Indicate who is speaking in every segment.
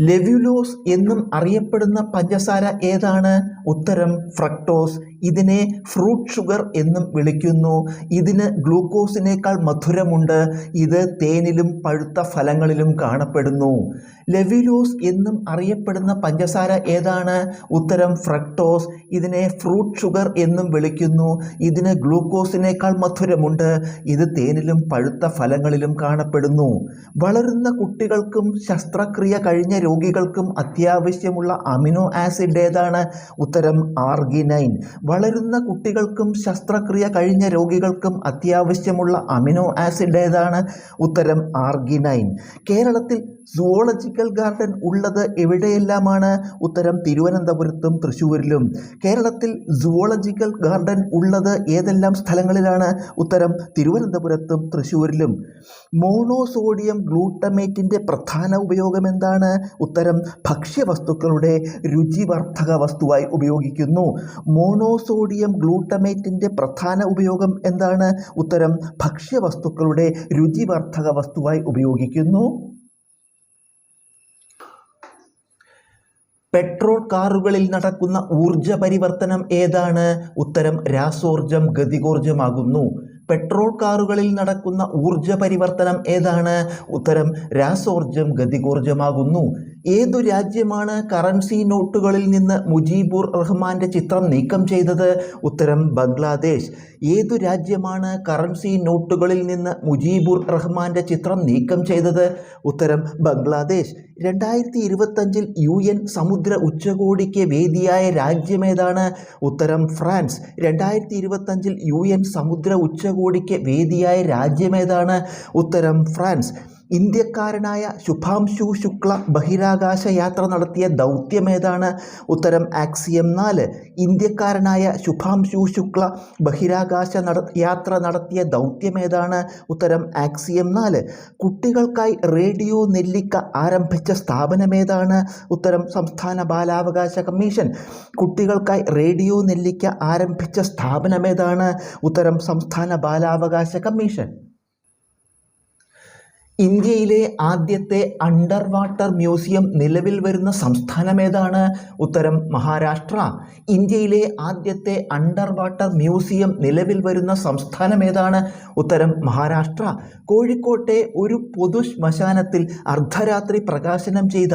Speaker 1: ലെവ്യുലോസ് എന്നും അറിയപ്പെടുന്ന പഞ്ചസാര ഏതാണ്? ഉത്തരം ഫ്രക്ടോസ്. ഇതിനെ ഫ്രൂട്ട് ഷുഗർ എന്നും വിളിക്കുന്നു. ഇതിന് ഗ്ലൂക്കോസിനേക്കാൾ മധുരമുണ്ട്. ഇത് തേനിലും പഴുത്ത ഫലങ്ങളിലും കാണപ്പെടുന്നു. ലെവിലോസ് എന്നും അറിയപ്പെടുന്ന പഞ്ചസാര ഏതാണ്? ഉത്തരം ഫ്രക്ടോസ്. ഇതിനെ ഫ്രൂട്ട് ഷുഗർ എന്നും വിളിക്കുന്നു. ഇതിന് ഗ്ലൂക്കോസിനേക്കാൾ മധുരമുണ്ട്. ഇത് തേനിലും പഴുത്ത ഫലങ്ങളിലും കാണപ്പെടുന്നു. വളരുന്ന കുട്ടികൾക്കും ശസ്ത്രക്രിയ കഴിഞ്ഞ രോഗികൾക്കും അത്യാവശ്യമുള്ള അമിനോ ആസിഡ് ഏതാണ്? ഉത്തരം ആർഗിനൈൻ. വളരുന്ന കുട്ടികൾക്കും ശസ്ത്രക്രിയ കഴിഞ്ഞ രോഗികൾക്കും അത്യാവശ്യമുള്ള അമിനോ ആസിഡ് ഏതാണ്? ഉത്തരം ആർഗിനൈൻ. കേരളത്തിൽ സുവോളജിക്കൽ ഗാർഡൻ ഉള്ളത് എവിടെയെല്ലാമാണ്? ഉത്തരം തിരുവനന്തപുരത്തും തൃശ്ശൂരിലും കേരളത്തിൽ സുവോളജിക്കൽ ഗാർഡൻ ഉള്ളത് ഏതെല്ലാം സ്ഥലങ്ങളിലാണ്? ഉത്തരം തിരുവനന്തപുരത്തും തൃശ്ശൂരിലും മോണോസോഡിയം ഗ്ലൂട്ടമേറ്റിന്റെ പ്രധാന ഉപയോഗം എന്താണ്? ഉത്തരം ഭക്ഷ്യവസ്തുക്കളുടെ രുചിവർദ്ധക വസ്തുവായി ഉപയോഗിക്കുന്നു. മോണോസോഡിയം ഗ്ലൂട്ടമേറ്റിന്റെ പ്രധാന ഉപയോഗം എന്താണ്? ഉത്തരം ഭക്ഷ്യവസ്തുക്കളുടെ രുചിവർദ്ധക വസ്തുവായി ഉപയോഗിക്കുന്നു. പെട്രോൾ കാറുകളിൽ നടക്കുന്ന ഊർജ പരിവർത്തനം ഏതാണ്? ഉത്തരം രാസോർജം ഗതികോർജമാകുന്നു പെട്രോൾ കാറുകളിൽ നടക്കുന്ന ഊർജ പരിവർത്തനം ഏതാണ്? ഉത്തരം രാസോർജം ഗതികോർജമാകുന്നു ഏതു രാജ്യമാണ് കറൻസി നോട്ടുകളിൽ നിന്ന് മുജീബുർ റഹ്മാന്റെ ചിത്രം നീക്കം ചെയ്തത്? ഉത്തരം ബംഗ്ലാദേശ്. ഏതു രാജ്യമാണ് കറൻസി നോട്ടുകളിൽ നിന്ന് മുജീബുർ റഹ്മാന്റെ ചിത്രം നീക്കം ചെയ്തത്? ഉത്തരം ബംഗ്ലാദേശ്. രണ്ടായിരത്തി ഇരുപത്തഞ്ചിൽ യു എൻ സമുദ്ര ഉച്ചകോടിക്ക് വേദിയായ രാജ്യമേതാണ് ഉത്തരം ഫ്രാൻസ്. രണ്ടായിരത്തി ഇരുപത്തഞ്ചിൽ യു എൻ സമുദ്ര ഉച്ചകോടിക്ക് വേദിയായ രാജ്യമേതാണ് ഉത്തരം ഫ്രാൻസ്. ഇന്ത്യക്കാരനായ ശുഭാംശു ശുക്ല ബഹിരാകാശ യാത്ര നടത്തിയ ദൗത്യമേതാണ് ഉത്തരം ആക്സിയം നാല്. ഇന്ത്യക്കാരനായ ശുഭാംശു ശുക്ല ബഹിരാകാശ നട യാത്ര നടത്തിയ ദൗത്യമേതാണ് ഉത്തരം ആക്സിയം നാല്. കുട്ടികൾക്കായി റേഡിയോ നെല്ലിക്ക ആരംഭിച്ച സ്ഥാപനമേതാണ് ഉത്തരം സംസ്ഥാന ബാലാവകാശ കമ്മീഷൻ. കുട്ടികൾക്കായി റേഡിയോ നെല്ലിക്ക ആരംഭിച്ച സ്ഥാപനമേതാണ് ഉത്തരം സംസ്ഥാന ബാലാവകാശ കമ്മീഷൻ. ഇന്ത്യയിലെ ആദ്യത്തെ അണ്ടർ വാട്ടർ മ്യൂസിയം നിലവിൽ വരുന്ന സംസ്ഥാനം ഏതാണ്? ഉത്തരം മഹാരാഷ്ട്ര. ഇന്ത്യയിലെ ആദ്യത്തെ അണ്ടർ വാട്ടർ മ്യൂസിയം നിലവിൽ വരുന്ന സംസ്ഥാനം ഏതാണ്? ഉത്തരം മഹാരാഷ്ട്ര. കോഴിക്കോട്ടെ ഒരു പൊതു ശ്മശാനത്തിൽ അർദ്ധരാത്രി പ്രകാശനം ചെയ്ത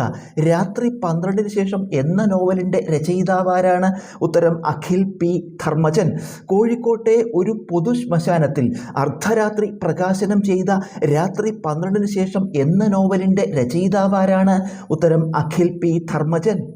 Speaker 1: രാത്രി പന്ത്രണ്ടിന് ശേഷം എന്ന നോവലിന്റെ രചയിതാവാരാണ് ഉത്തരം അഖിൽ പി. ധർമ്മജൻ. കോഴിക്കോട്ടെ ഒരു പൊതു ശ്മശാനത്തിൽ അർദ്ധരാത്രി പ്രകാശനം ചെയ്ത രാത്രി ശേഷം എന്ന നോവലിന്റെ രചയിതാവാരാണ്? ഉത്തരം അഖിൽ പി. ധർമ്മജൻ.